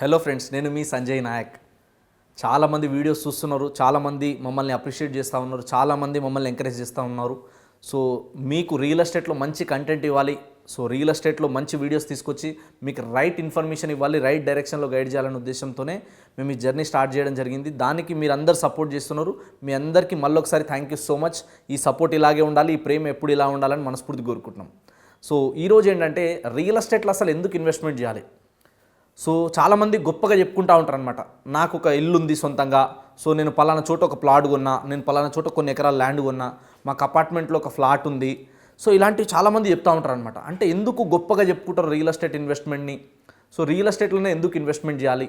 Hello friends నేను మీ సంజయ్ నాయక్. చాలామంది videos చూస్తున్నారు చాలామంది మమ్మల్ని అప్రిషియేట్ చేస్తూ ఉన్నారు చాలామంది మమ్మల్ని ఎంకరేజ్ చేస్తూ ఉన్నారు. సో మీకు రియల్ ఎస్టేట్లో మంచి కంటెంట్ ఇవ్వాలి. సో రియల్ ఎస్టేట్లో మంచి వీడియోస్ తీసుకొచ్చి మీకు రైట్ ఇన్ఫర్మేషన్ ఇవ్వాలి రైట్ డైరెక్షన్లో గైడ్ చేయాలనే ఉద్దేశంతోనే మేము ఈ జర్నీ స్టార్ట్ చేయడం జరిగింది. దానికి మీరు అందరు సపోర్ట్ చేస్తున్నారు. మీ అందరికీ మళ్ళొకసారి థ్యాంక్ యూ సో మచ్ ఈ సపోర్ట్ ఇలాగే ఉండాలి ఈ ప్రేమ ఎప్పుడు ఇలా ఉండాలని మనస్ఫూర్తి కోరుకుంటున్నాం. సో ఈరోజు ఏంటంటే రియల్ ఎస్టేట్లో అసలు ఎందుకు ఇన్వెస్ట్మెంట్ చేయాలి? సో చాలామంది గొప్పగా చెప్పుకుంటూ ఉంటారు అనమాట నాకు ఒక ఇల్లు ఉంది సొంతంగా. సో నేను పలానా చోట ఒక ప్లాట్ కొన్నా. నేను పలానా చోట కొన్ని ఎకరాల ల్యాండ్ కొన్నా. మాకు అపార్ట్మెంట్లో ఒక ఫ్లాట్ ఉంది. సో ఇలాంటివి చాలామంది చెప్తూ ఉంటారు అనమాట అంటే ఎందుకు గొప్పగా చెప్పుకుంటారు రియల్ ఎస్టేట్ ఇన్వెస్ట్మెంట్ని? సో రియల్ ఎస్టేట్లోనే ఎందుకు ఇన్వెస్ట్మెంట్ చేయాలి?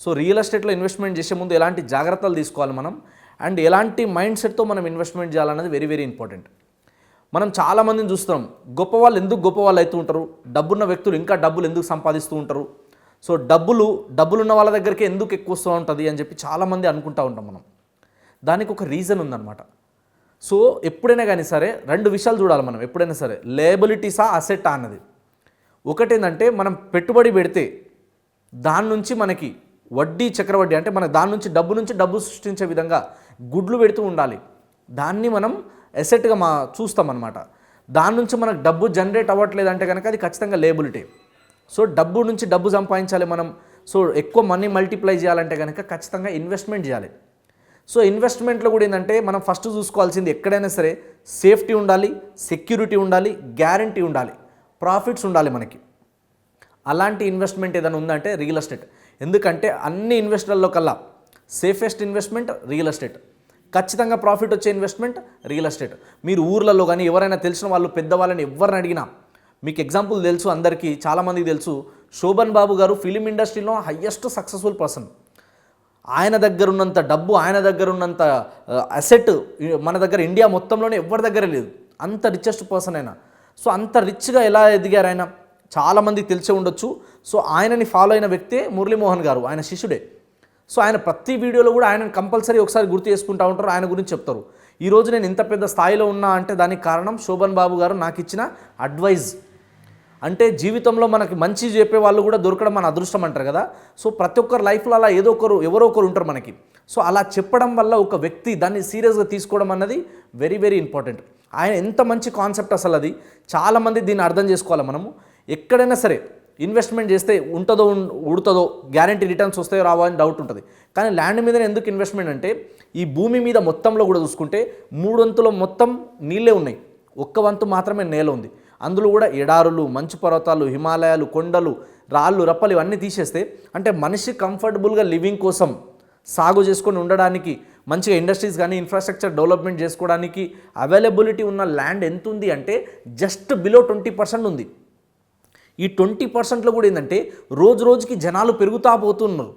సో రియల్ ఎస్టేట్లో ఇన్వెస్ట్మెంట్ చేసే ముందు ఎలాంటి జాగ్రత్తలు తీసుకోవాలి మనం? అండ్ ఎలాంటి మైండ్ సెట్తో మనం ఇన్వెస్ట్మెంట్ చేయాలన్నది వెరీ వెరీ ఇంపార్టెంట్. మనం చాలామందిని చూస్తున్నాం. గొప్ప వాళ్ళు ఎందుకు గొప్ప వాళ్ళు అవుతూ ఉంటారు? డబ్బున్న వ్యక్తులు ఇంకా డబ్బులు ఎందుకు సంపాదిస్తూ ఉంటారు? సో డబ్బులు డబ్బులున్న వాళ్ళ దగ్గరికి ఎందుకు ఎక్కువ వస్తూ ఉంటుంది అని చెప్పి చాలామంది అనుకుంటూ ఉంటాం మనం. దానికి ఒక రీజన్ ఉందన్నమాట. సో ఎప్పుడైనా కానీ సరే రెండు విషయాలు చూడాలి మనం. ఎప్పుడైనా సరే లేబిలిటీసా అసెట్టా అన్నది. ఒకటేంటంటే మనం పెట్టుబడి పెడితే దాని నుంచి మనకి వడ్డీ చక్రవడ్డీ అంటే మన దాని నుంచి డబ్బు నుంచి డబ్బు సృష్టించే విధంగా గుడ్లు పెడుతూ ఉండాలి. దాన్ని మనం ఎసెట్గా మా చూస్తాం దాని నుంచి మనకు డబ్బు జనరేట్ అవ్వట్లేదు అంటే కనుక అది ఖచ్చితంగా లేబిలిటీ సో డబ్బు నుంచి డబ్బు సంపాదించాలి మనం. సో ఎక్కువ మనీ మల్టిప్లై చేయాలంటే కనుక ఖచ్చితంగా ఇన్వెస్ట్మెంట్ చేయాలి. సో ఇన్వెస్ట్మెంట్లో కూడా ఏంటంటే మనం ఫస్ట్ చూసుకోవాల్సింది ఎక్కడైనా సరే సేఫ్టీ ఉండాలి సెక్యూరిటీ ఉండాలి గ్యారంటీ ఉండాలి ప్రాఫిట్స్ ఉండాలి మనకి. అలాంటి ఇన్వెస్ట్మెంట్ ఏదైనా ఉందంటే రియల్ ఎస్టేట్ ఎందుకంటే అన్ని ఇన్వెస్టర్లలో కల్లా సేఫెస్ట్ ఇన్వెస్ట్మెంట్ రియల్ ఎస్టేట్ ఖచ్చితంగా ప్రాఫిట్ వచ్చే ఇన్వెస్ట్మెంట్ రియల్ ఎస్టేట్ మీరు ఊర్లలో కానీ ఎవరైనా తెలిసిన వాళ్ళు పెద్దవాళ్ళని ఎవరిని అడిగినా మీకు ఎగ్జాంపుల్ తెలుసు అందరికీ చాలామందికి తెలుసు. శోభన్ బాబు గారు ఫిలిం ఇండస్ట్రీలో హయ్యెస్ట్ సక్సెస్ఫుల్ పర్సన్ ఆయన దగ్గర ఉన్నంత డబ్బు ఆయన దగ్గర ఉన్నంత uh, అసెట్ మన దగ్గర ఇండియా మొత్తంలోనే ఎవరి దగ్గర లేదు. అంత రిచెస్ట్ పర్సన్ అయినా సో అంత రిచ్గా ఎలా ఎదిగారు ఆయన? చాలామంది తెలిసే ఉండొచ్చు. సో ఆయనని ఫాలో అయిన వ్యక్తే మురళీమోహన్ గారు ఆయన శిష్యుడే. సో ఆయన ప్రతి వీడియోలో కూడా ఆయన కంపల్సరీ ఒకసారి గుర్తు చేసుకుంటూ ఉంటారు ఆయన గురించి చెప్తారు. ఈరోజు నేను ఇంత పెద్ద స్థాయిలో ఉన్నా అంటే దానికి కారణం శోభన్ బాబు గారు నాకు ఇచ్చిన అడ్వైజ్ అంటే జీవితంలో మనకి మంచి చెప్పే వాళ్ళు కూడా దొరకడం మన అదృష్టం అంటారు కదా. సో ప్రతి ఒక్కరు లైఫ్లో అలా ఏదో ఒకరు ఎవరో ఒకరు ఉంటారు మనకి. సో అలా చెప్పడం వల్ల ఒక వ్యక్తి దాన్ని సీరియస్గా తీసుకోవడం అన్నది వెరీ వెరీ ఇంపార్టెంట్ ఆయన ఎంత మంచి కాన్సెప్ట్ అసలు అది. చాలామంది దీన్ని అర్థం చేసుకోవాలి మనము. ఎక్కడైనా సరే ఇన్వెస్ట్మెంట్ చేస్తే ఉంటుందో ఉడుతుందో గ్యారంటీ రిటర్న్స్ వస్తాయో రావో అని డౌట్ ఉంటుంది. కానీ ల్యాండ్ మీద ఎందుకు ఇన్వెస్ట్మెంట్ అంటే ఈ భూమి మీద మొత్తంలో కూడా చూసుకుంటే మూడు మొత్తం నీళ్ళే ఉన్నాయి. ఒక్క వంతు మాత్రమే నేల ఉంది. అందులో కూడా ఎడారులు మంచు పర్వతాలు హిమాలయాలు కొండలు రాళ్ళు రప్పలు ఇవన్నీ తీసేస్తే అంటే మనిషి కంఫర్టబుల్గా లివింగ్ కోసం సాగు చేసుకొని ఉండడానికి మంచిగా ఇండస్ట్రీస్ కానీ ఇన్ఫ్రాస్ట్రక్చర్ డెవలప్మెంట్ చేసుకోవడానికి అవైలబిలిటీ ఉన్న ల్యాండ్ ఎంత ఉంది అంటే జస్ట్ బిలో ట్వంటీ పర్సెంట్ ఉంది. ఈ ట్వంటీ పర్సెంట్లో కూడా ఏంటంటే రోజు రోజుకి జనాలు పెరుగుతా పోతున్నారు.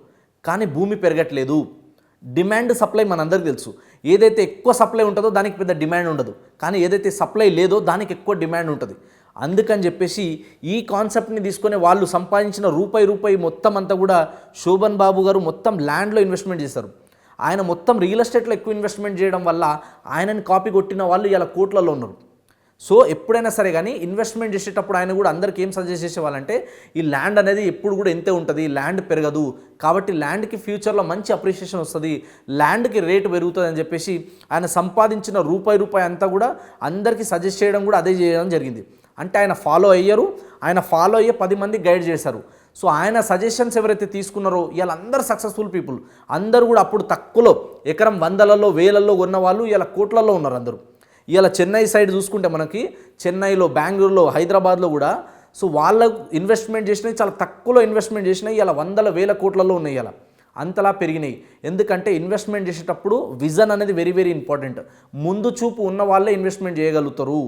కానీ భూమి పెరగట్లేదు. డిమాండ్ సప్లై మనందరికీ తెలుసు. ఏదైతే ఎక్కువ సప్లై ఉంటుందో దానికి పెద్ద డిమాండ్ ఉండదు. కానీ ఏదైతే సప్లై లేదో దానికి ఎక్కువ డిమాండ్ ఉంటుంది. అందుకని చెప్పేసి ఈ కాన్సెప్ట్ని తీసుకొని వాళ్ళు సంపాదించిన రూపాయి రూపాయి మొత్తం అంతా కూడా శోభన్ బాబు గారు మొత్తం ల్యాండ్లో ఇన్వెస్ట్మెంట్ చేశారు. ఆయన మొత్తం రియల్ ఎస్టేట్లో ఎక్కువ ఇన్వెస్ట్మెంట్ చేయడం వల్ల ఆయనని కాపీ కొట్టిన వాళ్ళు ఇలా కోట్లలో ఉన్నారు. సో ఎప్పుడైనా సరే కానీ ఇన్వెస్ట్మెంట్ చేసేటప్పుడు ఆయన కూడా అందరికీ ఏం సజెస్ట్ చేసేవాళ్ళంటే ఈ ల్యాండ్ అనేది ఎప్పుడు కూడా ఎంతే ఉంటుంది ల్యాండ్ పెరగదు. కాబట్టి ల్యాండ్కి ఫ్యూచర్లో మంచి అప్రిషియేషన్ వస్తుంది ల్యాండ్కి రేటు పెరుగుతుంది అని చెప్పేసి ఆయన సంపాదించిన రూపాయి రూపాయి అంతా కూడా అందరికీ సజెస్ట్ చేయడం కూడా అదే చేయడం జరిగింది. అంటే ఆయన ఫాలో అయ్యారు ఆయన ఫాలో అయ్యే పది మంది గైడ్ చేశారు. సో ఆయన సజెషన్స్ ఎవరైతే తీసుకున్నారో ఇలా అందరు సక్సెస్ఫుల్ పీపుల్ అందరూ కూడా అప్పుడు తక్కువలో ఎకరం వందలలో వేలల్లో ఉన్న వాళ్ళు ఇలా కోట్లలో ఉన్నారు అందరూ. ఇలా చెన్నై సైడ్ చూసుకుంటే మనకి చెన్నైలో బెంగళూరులో హైదరాబాద్లో కూడా సో వాళ్ళకు ఇన్వెస్ట్మెంట్ చేసినవి చాలా తక్కువలో ఇన్వెస్ట్మెంట్ చేసినాయి ఇలా వందల వేల కోట్లలో ఉన్నాయి ఇలా అంతలా పెరిగినాయి. ఎందుకంటే ఇన్వెస్ట్మెంట్ చేసేటప్పుడు విజన్ అనేది వెరీ వెరీ ఇంపార్టెంట్ ముందు చూపు ఉన్న వాళ్ళే ఇన్వెస్ట్మెంట్ చేయగలుగుతారు.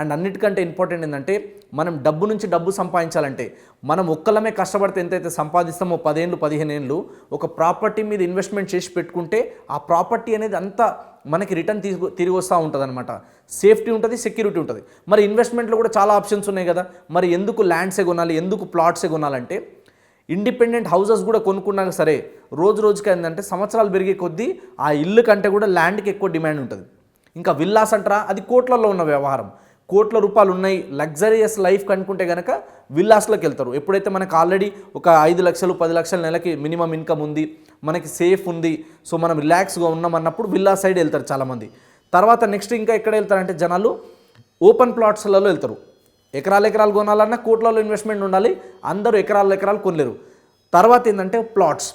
అండ్ అన్నిటికంటే ఇంపార్టెంట్ ఏంటంటే మనం డబ్బు నుంచి డబ్బు సంపాదించాలంటే మనం ఒక్కలమే కష్టపడితే ఎంతైతే సంపాదిస్తామో పదేళ్ళు పదిహేను ఏళ్ళు ఒక ప్రాపర్టీ మీద ఇన్వెస్ట్మెంట్ చేసి పెట్టుకుంటే ఆ ప్రాపర్టీ అనేది అంతా మనకి రిటర్న్ తిరిగి తిరిగి వస్తూ ఉంటుంది అనమాట సేఫ్టీ ఉంటుంది సెక్యూరిటీ ఉంటుంది. మరి ఇన్వెస్ట్మెంట్లో కూడా చాలా ఆప్షన్స్ ఉన్నాయి కదా. మరి ఎందుకు ల్యాండ్సే కొనాలి ఎందుకు ప్లాట్సే కొనాలంటే ఇండిపెండెంట్ హౌసెస్ కూడా కొనుక్కున్నాక సరే రోజు రోజుకి ఏంటంటే సంవత్సరాలు పెరిగే కొద్దీ ఆ ఇల్లు కంటే కూడా ల్యాండ్కి ఎక్కువ డిమాండ్ ఉంటుంది. ఇంకా విల్లాస్ అంటారా? అది కోట్లలో ఉన్న వ్యవహారం. కోట్ల రూపాయలు ఉన్నాయి లగ్జరియస్ లైఫ్ కనుకుంటే కనుక విల్లాస్లోకి వెళ్తారు. ఎప్పుడైతే మనకు ఆల్రెడీ ఒక ఐదు లక్షలు పది లక్షల నెలకి మినిమం ఇన్కమ్ ఉంది మనకి సేఫ్ ఉంది సో మనం రిలాక్స్గా ఉన్నాం అన్నప్పుడు విల్లా సైడ్ వెళ్తారు చాలామంది. తర్వాత నెక్స్ట్ ఇంకా ఎక్కడ వెళ్తారంటే జనాలు ఓపెన్ ప్లాట్స్లలో వెళ్తారు. ఎకరాలు ఎకరాలు కొనాలన్నా కోట్లలో ఇన్వెస్ట్మెంట్ ఉండాలి అందరూ ఎకరాలు ఎకరాలు కొనలేరు. తర్వాత ఏంటంటే ప్లాట్స్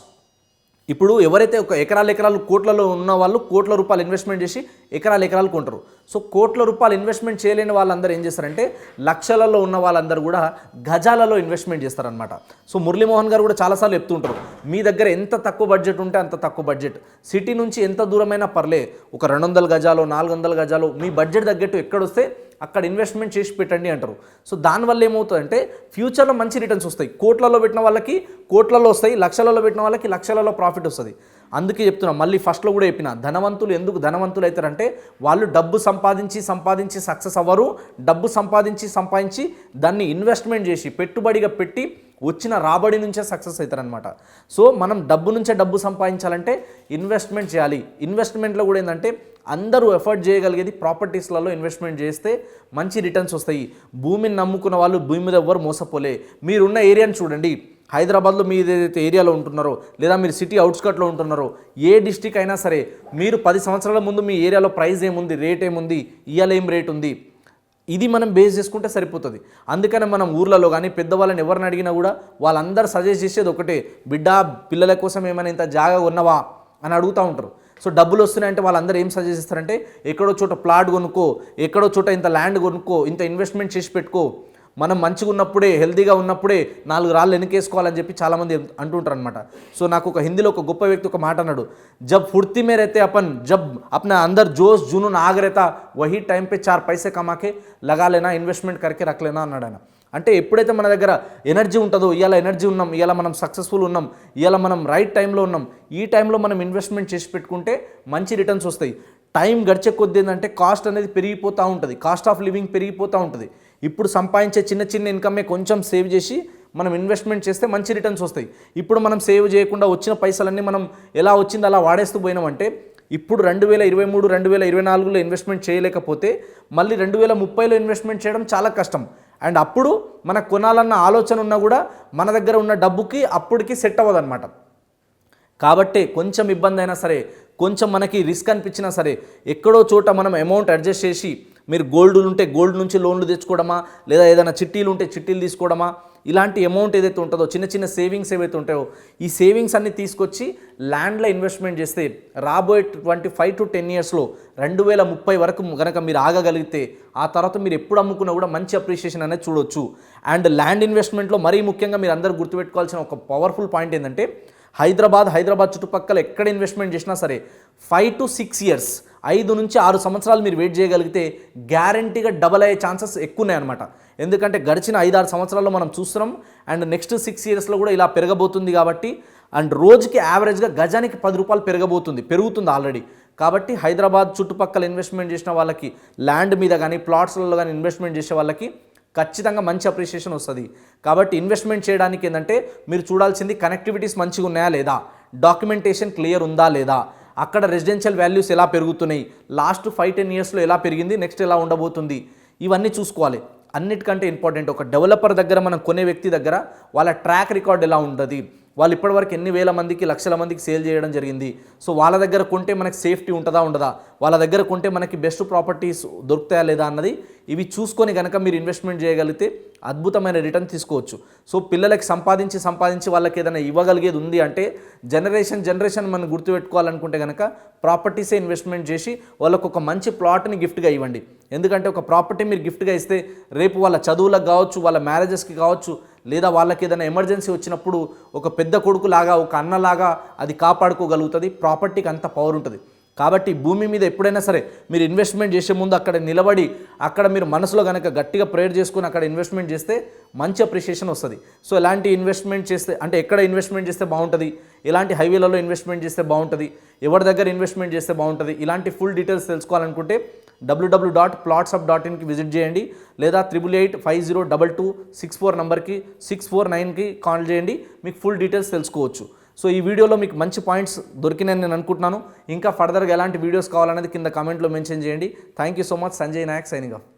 ఇప్పుడు ఎవరైతే ఒక ఎకరాలు ఎకరాలు కోట్లలో ఉన్న వాళ్ళు కోట్ల రూపాయలు ఇన్వెస్ట్మెంట్ చేసి ఎకరాలు ఎకరాలు కొంటారు. సో కోట్ల రూపాయలు ఇన్వెస్ట్మెంట్ చేయలేని వాళ్ళందరూ ఏం చేస్తారంటే లక్షలలో ఉన్న వాళ్ళందరూ కూడా గజాలలో ఇన్వెస్ట్మెంట్ చేస్తారనమాట సో మురళీమోహన్ గారు కూడా చాలాసార్లు చెప్తుంటారు మీ దగ్గర ఎంత తక్కువ బడ్జెట్ ఉంటే అంత తక్కువ బడ్జెట్ సిటీ నుంచి ఎంత దూరమైనా పర్లే ఒక రెండు వందల గజాలు నాలుగు వందల గజాలు మీ బడ్జెట్ తగ్గట్టు ఎక్కడొస్తే అక్కడ ఇన్వెస్ట్మెంట్ చేసి పెట్టండి అంటారు. సో దానివల్ల ఏమవుతుందంటే ఫ్యూచర్లో మంచి రిటర్న్స్ వస్తాయి. కోట్లలో పెట్టిన వాళ్ళకి కోట్లలో వస్తాయి లక్షలలో పెట్టిన వాళ్ళకి లక్షలలో ప్రాఫిట్ వస్తుంది. అందుకే చెప్తున్నా మళ్ళీ ఫస్ట్లో కూడా చెప్పిన ధనవంతులు ఎందుకు ధనవంతులు అవుతారంటే వాళ్ళు డబ్బు సంపాదించి సంపాదించి సక్సెస్ అవ్వరు డబ్బు సంపాదించి సంపాదించి దాన్ని ఇన్వెస్ట్మెంట్ చేసి పెట్టుబడిగా పెట్టి వచ్చిన రాబడి నుంచే సక్సెస్ అవుతారనమాట సో మనం డబ్బు నుంచే డబ్బు సంపాదించాలంటే ఇన్వెస్ట్మెంట్ చేయాలి. ఇన్వెస్ట్మెంట్లో కూడా ఏంటంటే అందరూ ఎఫర్ట్ చేయగలిగేది ప్రాపర్టీస్లలో ఇన్వెస్ట్మెంట్ చేస్తే మంచి రిటర్న్స్ వస్తాయి. భూమిని నమ్ముకున్న వాళ్ళు భూమి మీద ఎవ్వరు మోసపోలే. మీరున్న ఏరియాని చూడండి. హైదరాబాద్లో మీ ఏదైతే ఏరియాలో ఉంటున్నారో లేదా మీరు సిటీ అవుట్స్కట్లో ఉంటున్నారో ఏ డిస్టిక్ అయినా సరే మీరు పది సంవత్సరాల ముందు మీ ఏరియాలో ప్రైస్ ఏముంది రేట్ ఏముంది ఇవాళ ఏం రేట్ ఉంది ఇది మనం బేస్ చేసుకుంటే సరిపోతుంది. అందుకనే మనం ఊర్లలో కానీ పెద్దవాళ్ళని ఎవరిని అడిగినా కూడా వాళ్ళందరూ సజెస్ట్ చేసేది ఒకటే బిడ్డ పిల్లల కోసం ఏమైనా ఇంత జాగా ఉన్నవా అని అడుగుతూ ఉంటారు. సో డబ్బులు వస్తున్నాయంటే వాళ్ళందరూ ఏం సజెస్ట్ చేస్తారంటే ఎక్కడో చోట ప్లాట్ కొనుక్కో ఎక్కడో చోట ఇంత ల్యాండ్ కొనుక్కో ఇంత ఇన్వెస్ట్మెంట్ చేసి పెట్టుకో మనం మంచిగా ఉన్నప్పుడే హెల్దీగా ఉన్నప్పుడే నాలుగు రాళ్ళు వెనకేసుకోవాలని చెప్పి చాలామంది అంటుంటారు అనమాట సో నాకు ఒక హిందీలో ఒక గొప్ప వ్యక్తి ఒక మాట అన్నాడు. జబ్ ఫుర్తి మేరైతే అపన్ జబ్ అప్న అందర్ జోష్ జునూన్ ఆగ్ వహి వహీ టైం పే చార్ పైసే కమాకే లగాలేనా ఇన్వెస్ట్మెంట్ కరికే రకలేనా అన్నాడు ఆయన. అంటే ఎప్పుడైతే మన దగ్గర ఎనర్జీ ఉంటుందో ఇవాళ ఎనర్జీ ఉన్నాం ఇవాళ మనం సక్సెస్ఫుల్ ఉన్నాం ఇవాళ మనం రైట్ టైంలో ఉన్నాం ఈ టైంలో మనం ఇన్వెస్ట్మెంట్ చేసి పెట్టుకుంటే మంచి రిటర్న్స్ వస్తాయి. టైం గడిచే కొద్ది ఏంటంటే కాస్ట్ అనేది పెరిగిపోతూ ఉంటుంది. కాస్ట్ ఆఫ్ లివింగ్ పెరిగిపోతూ ఉంటుంది. ఇప్పుడు సంపాదించే చిన్న చిన్న ఇన్కమే కొంచెం సేవ్ చేసి మనం ఇన్వెస్ట్మెంట్ చేస్తే మంచి రిటర్న్స్ వస్తాయి. ఇప్పుడు మనం సేవ్ చేయకుండా వచ్చిన పైసలన్నీ మనం ఎలా వచ్చిందో అలా వాడేస్తూ పోయినామంటే ఇప్పుడు రెండు వేల ఇరవై మూడు రెండు వేల ఇరవై నాలుగులో ఇన్వెస్ట్మెంట్ చేయలేకపోతే మళ్ళీ రెండు వేల ముప్పైలో ఇన్వెస్ట్మెంట్ చేయడం చాలా కష్టం. అండ్ అప్పుడు మనకు కొనాలన్న ఆలోచన ఉన్నా కూడా మన దగ్గర ఉన్న డబ్బుకి అప్పటికి సెట్ అవ్వదన్నమాట. కాబట్టి కొంచెం ఇబ్బంది అయినా సరే కొంచెం మనకి రిస్క్ అనిపించినా సరే ఎక్కడో చోట మనం అమౌంట్ అడ్జస్ట్ చేసి మీరు గోల్డ్ ఉంటే గోల్డ్ నుంచి లోన్లు తెచ్చుకోవడమా? లేదా ఏదైనా చిట్టీలు ఉంటే చిట్టీలు తీసుకోవడమా? ఇలాంటి అమౌంట్ ఏదైతే ఉంటుందో చిన్న చిన్న సేవింగ్స్ ఏవైతే ఉంటాయో ఈ సేవింగ్స్ అన్ని తీసుకొచ్చి ల్యాండ్లో ఇన్వెస్ట్మెంట్ చేస్తే రాబోయే ట్వంటీ ఫైవ్ టు టెన్ ఇయర్స్లో రెండు వేల ముప్పై వరకు కనుక మీరు ఆగగలిగితే ఆ తర్వాత మీరు ఎప్పుడు అమ్ముకున్నా కూడా మంచి అప్రిషియేషన్ అనేది చూడొచ్చు. అండ్ ల్యాండ్ ఇన్వెస్ట్మెంట్లో మరీ ముఖ్యంగా మీరు అందరూ గుర్తుపెట్టుకోవాల్సిన ఒక పవర్ఫుల్ పాయింట్ ఏంటంటే హైదరాబాద్ హైదరాబాద్ చుట్టుపక్కల ఎక్కడ ఇన్వెస్ట్మెంట్ చేసినా సరే ఫైవ్ టు సిక్స్ ఇయర్స్ ఐదు నుంచి ఆరు సంవత్సరాలు మీరు వెయిట్ చేయగలిగితే గ్యారంటీగా డబల్ అయ్యే ఛాన్సెస్ ఎక్కువ ఉన్నాయి అనమాట ఎందుకంటే గడిచిన ఐదారు సంవత్సరాల్లో మనం చూస్తున్నాం అండ్ నెక్స్ట్ సిక్స్ ఇయర్స్లో కూడా ఇలా పెరగబోతుంది కాబట్టి అండ్ రోజుకి యావరేజ్గా గజానికి పది రూపాయలు పెరగబోతుంది పెరుగుతుంది ఆల్రెడీ కాబట్టి హైదరాబాద్ చుట్టుపక్కల ఇన్వెస్ట్మెంట్ చేసిన వాళ్ళకి ల్యాండ్ మీద కానీ ప్లాట్స్లలో కానీ ఇన్వెస్ట్మెంట్ చేసే వాళ్ళకి ఖచ్చితంగా మంచి అప్రిషియేషన్ వస్తుంది. కాబట్టి ఇన్వెస్ట్మెంట్ చేయడానికి ఏంటంటే మీరు చూడాల్సింది కనెక్టివిటీస్ మంచిగా ఉన్నాయా లేదా? డాక్యుమెంటేషన్ క్లియర్ ఉందా లేదా? అక్కడ రెసిడెన్షియల్ వాల్యూస్ ఎలా పెరుగుతున్నాయి? లాస్ట్ ఫైవ్ టెన్ ఇయర్స్లో ఎలా పెరిగింది? నెక్స్ట్ ఎలా ఉండబోతుంది? ఇవన్నీ చూసుకోవాలి. అన్నిటికంటే ఇంపార్టెంట్ ఒక డెవలపర్ దగ్గర మనం కొనే వ్యక్తి దగ్గర వాళ్ళ ట్రాక్ రికార్డ్ ఎలా ఉంటుంది? వాళ్ళు ఇప్పటివరకు ఎన్ని వేల మందికి లక్షల మందికి సేల్ చేయడం జరిగింది. సో వాళ్ళ దగ్గర కొంటే మనకి సేఫ్టీ ఉంటుందా ఉండదా? వాళ్ళ దగ్గర కొంటే మనకి బెస్ట్ ప్రాపర్టీస్ దొరుకుతాయా లేదా అన్నది ఇవి చూసుకొని కనుక మీరు ఇన్వెస్ట్మెంట్ చేయగలిగితే అద్భుతమైన రిటర్న్ తీసుకోవచ్చు. సో పిల్లలకి సంపాదించి సంపాదించి వాళ్ళకి ఏదైనా ఇవ్వగలిగేది ఉంది అంటే జనరేషన్ జనరేషన్ మనం గుర్తుపెట్టుకోవాలనుకుంటే కనుక ప్రాపర్టీసే ఇన్వెస్ట్మెంట్ చేసి వాళ్ళకు ఒక మంచి ప్లాట్ని గిఫ్ట్గా ఇవ్వండి. ఎందుకంటే ఒక ప్రాపర్టీ మీరు గిఫ్ట్గా ఇస్తే రేపు వాళ్ళ చదువులకు కావచ్చు వాళ్ళ మ్యారేజెస్కి కావచ్చు లేదా వాళ్ళకి ఏదైనా ఎమర్జెన్సీ వచ్చినప్పుడు ఒక పెద్ద కొడుకు లాగా ఒక అన్నలాగా అది కాపాడుకోగలుగుతుంది ప్రాపర్టీకి అంత పవర్ ఉంటుంది. కాబట్టి భూమి మీద ఎప్పుడైనా సరే మీరు ఇన్వెస్ట్మెంట్ చేసే ముందు అక్కడ నిలబడి అక్కడ మీరు మనసులో కనుక గట్టిగా ప్రేయర్ చేసుకుని అక్కడ ఇన్వెస్ట్మెంట్ చేస్తే మంచి అప్రిషియేషన్ వస్తుంది. సో ఎలాంటి ఇన్వెస్ట్మెంట్ చేస్తే అంటే ఎక్కడ ఇన్వెస్ట్మెంట్ చేస్తే బాగుంటుంది? ఇలాంటి హైవేలలో ఇన్వెస్ట్మెంట్ చేస్తే బాగుంటుంది ఎవరి దగ్గర ఇన్వెస్ట్మెంట్ చేస్తే బాగుంటుంది ఇలాంటి ఫుల్ డీటెయిల్స్ తెలుసుకోవాలనుకుంటే W W dot plots up dot ఇన్కి visit చేయండి లేదా triple eight five zero double two six four నెంబర్కి సిక్స్ ఫోర్ నైన్కి కాల్ చేయండి మీకు ఫుల్ డీటెయిల్స్ తెలుసుకోవచ్చు. సో ఈ వీడియోలో మీకు మంచి పాయింట్స్ దొరికినాయని నేను అనుకుంటున్నాను. ఇంకా ఫర్దర్గా ఎలాంటి వీడియోస్ కావాలనేది కింద కామెంట్లో మెన్షన్ చేయండి. Thank you so much Sanjay Nayak signing off